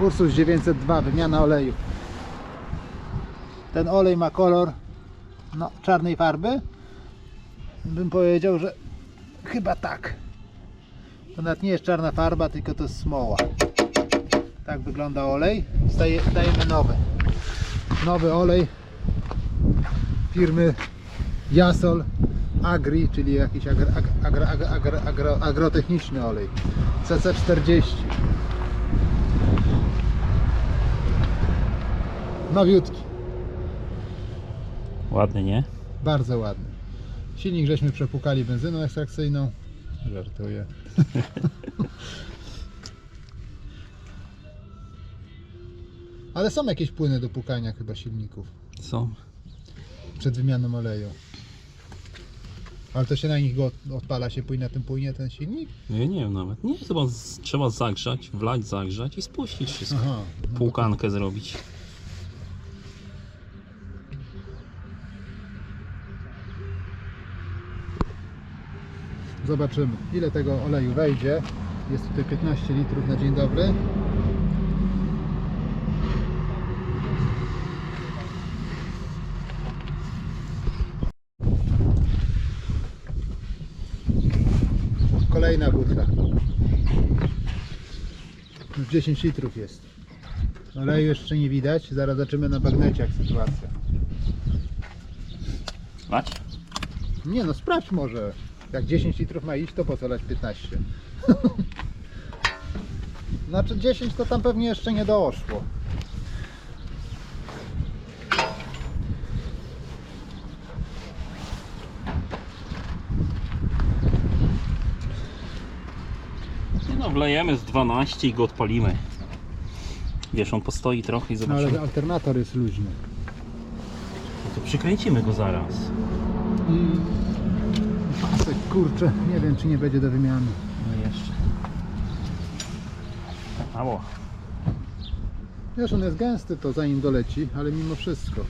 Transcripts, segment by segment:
Ursus 902, wymiana oleju. Ten olej ma kolor no, czarnej farby. Bym powiedział, że chyba tak. To nawet nie jest czarna farba, tylko to jest smoła. Tak wygląda olej. Dajemy nowy. Nowy olej firmy Jasol Agri, czyli jakiś agro, agro, agro, agro, agrotechniczny olej. CC40. Nowiutki. Ładny, nie? Bardzo ładny. Silnik żeśmy przepukali benzyną ekstrakcyjną. Żartuję. Ale są jakieś płyny do pukania chyba silników Są. przed wymianą oleju. Ale to się na nich go od- odpala się płynie na tym płynie ten silnik? No Ja nie wiem nawet. Nie, chyba z, trzeba zagrzać, wlać, zagrzać i spuścić wszystko. Aha. no to- Półkankę zrobić. Zobaczymy ile tego oleju wejdzie. Jest tutaj 15 litrów na dzień dobry. Kolejna butra. Już 10 litrów jest. Oleju jeszcze nie widać. Zaraz zobaczymy na bagnecie jak sytuacja. Lać? Nie no, sprawdź może. Jak 10 litrów ma iść, to po co lać 15? znaczy 10 to tam pewnie jeszcze nie doszło. No, wlejemy z 12 i go odpalimy. Wiesz, on postoi trochę i No zobaczymy. ale alternator jest luźny. No to przykręcimy go zaraz. I pasek, kurczę, nie wiem czy nie będzie do wymiany. No jeszcze. Mało. Wiesz, on jest gęsty to zanim doleci, ale mimo wszystko.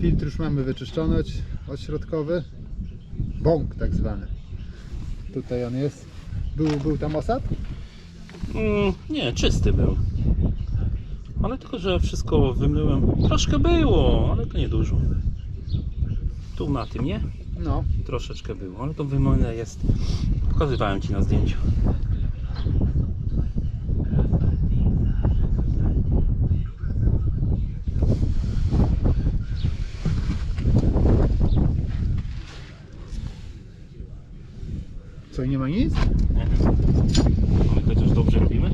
Filtr już mamy wyczyszczony od- odśrodkowy. Bąk tak zwany. Tutaj on jest. Był, był tam osad? Mm, nie, czysty był. Ale tylko, że wszystko wymyłem. Troszkę było, ale to niedużo. Tu na tym, nie? No. Troszeczkę było, ale to wymyte jest. Pokazywałem Ci na zdjęciu. Co, nie ma nic? Nie. Ale chociaż dobrze robimy.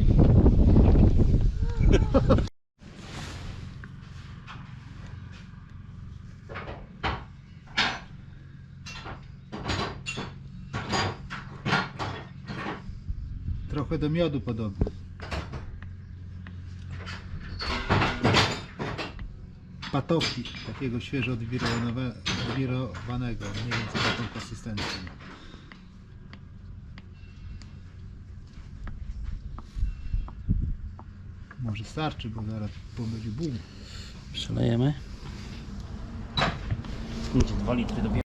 Trochę do miodu podobny. Patoki, takiego świeżo odwirowane- odwirowanego. Nie wiem co taką konsystencję Może starczy, bo zaraz będzie boom. Przelejemy. Będzie 2 litry dopiero.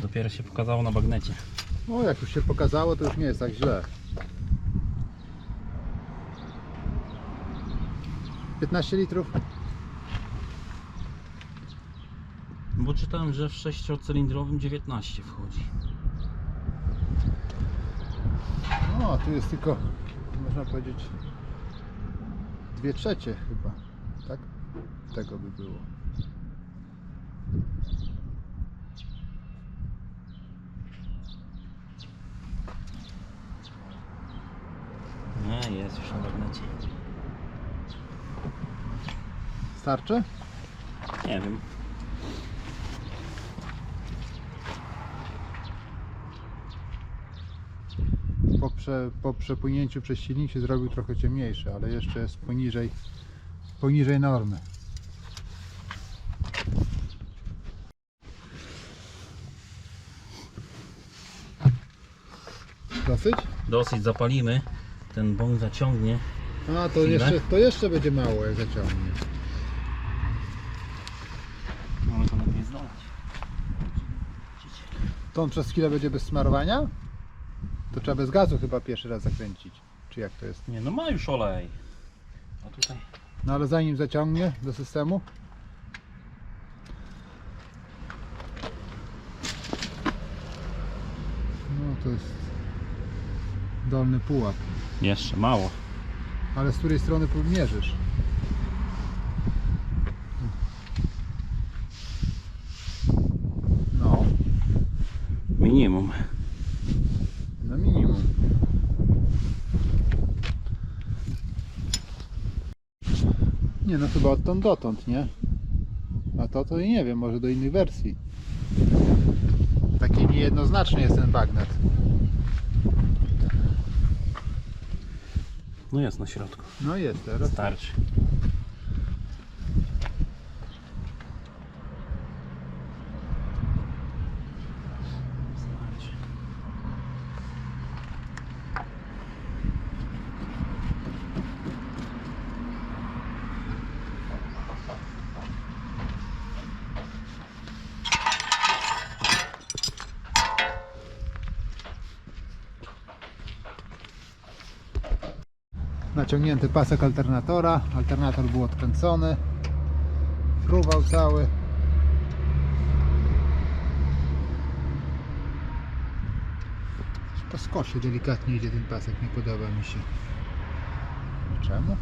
Dopiero się pokazało na bagnecie. O, jak już się pokazało, to już nie jest tak źle. 15 litrów. Bo czytałem, że w 6-cylindrowym 19 wchodzi. O, tu jest tylko, można powiedzieć, dwie trzecie chyba, tak? Tego by było. Nie, jest już na bagnecie. Starczy? Nie wiem. prze, po przepłynięciu przez silnik się zrobił trochę ciemniejszy, ale jeszcze jest poniżej, poniżej normy. Dosyć? Dosyć, zapalimy. Ten bąk zaciągnie. A, to jeszcze, to jeszcze będzie mało, jak zaciągnie. Może to lepiej zdolać. To on przez chwilę będzie bez smarowania? To trzeba bez gazu chyba pierwszy raz zakręcić. Czy jak to jest? Nie, no ma już olej. A tutaj. No ale zanim zaciągnie do systemu. No to jest dolny pułap. Jeszcze mało. Ale z której strony mierzysz? No, Minimum. na minimum. Nie no chyba odtąd dotąd, nie? A to to i nie wiem, może do innych wersji. Taki niejednoznaczny jest ten bagnet. No jest na środku. No jest teraz. Starczy. Naciągnięty pasek alternatora, alternator był odkręcony, fruwał cały. Po skosie delikatnie idzie ten pasek, nie podoba mi się. Czemu?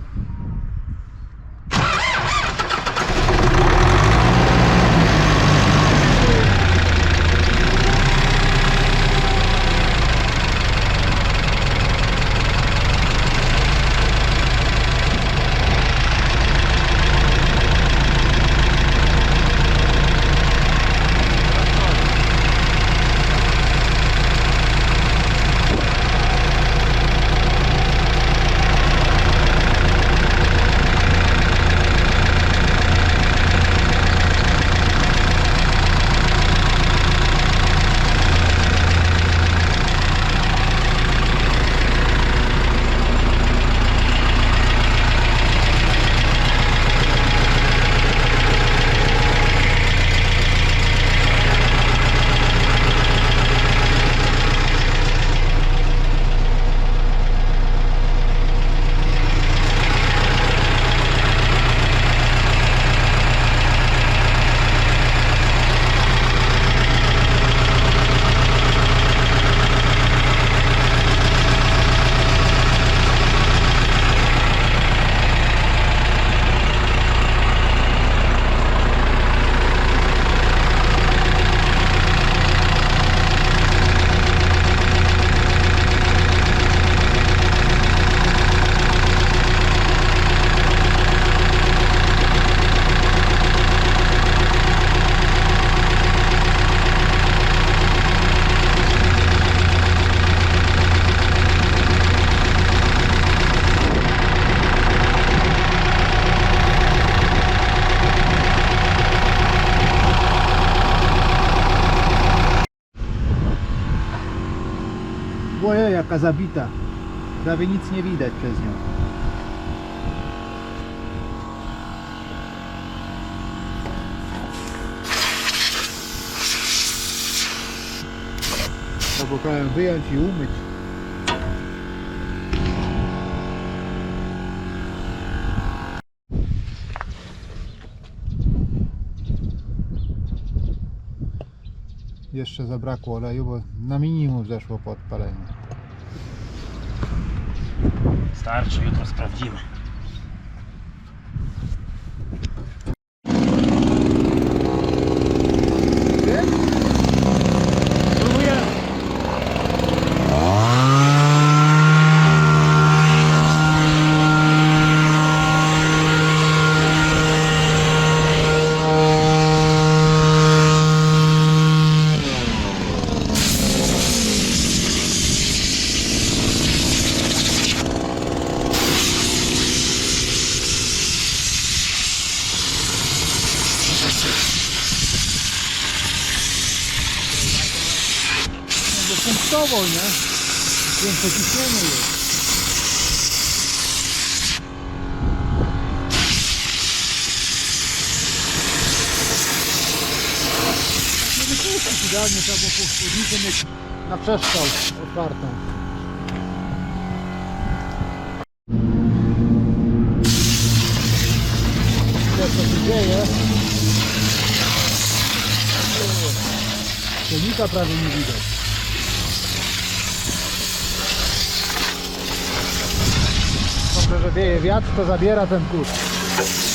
Jaka zabita. Prawie nic nie widać przez nią. Trzeba wyjąć i umyć. Jeszcze zabrakło oleju, bo na minimum zeszło po. Starczy, jutro sprawdzimy. Punktowo, nie? Większe ciśnienie jest. Nie się Idealnie trzeba było chłodnicy mieć na przestrzał otwartą. Co się dzieje? Silnika prawie nie widać. Dobrze, że wieje wiatr, to zabiera ten kurz.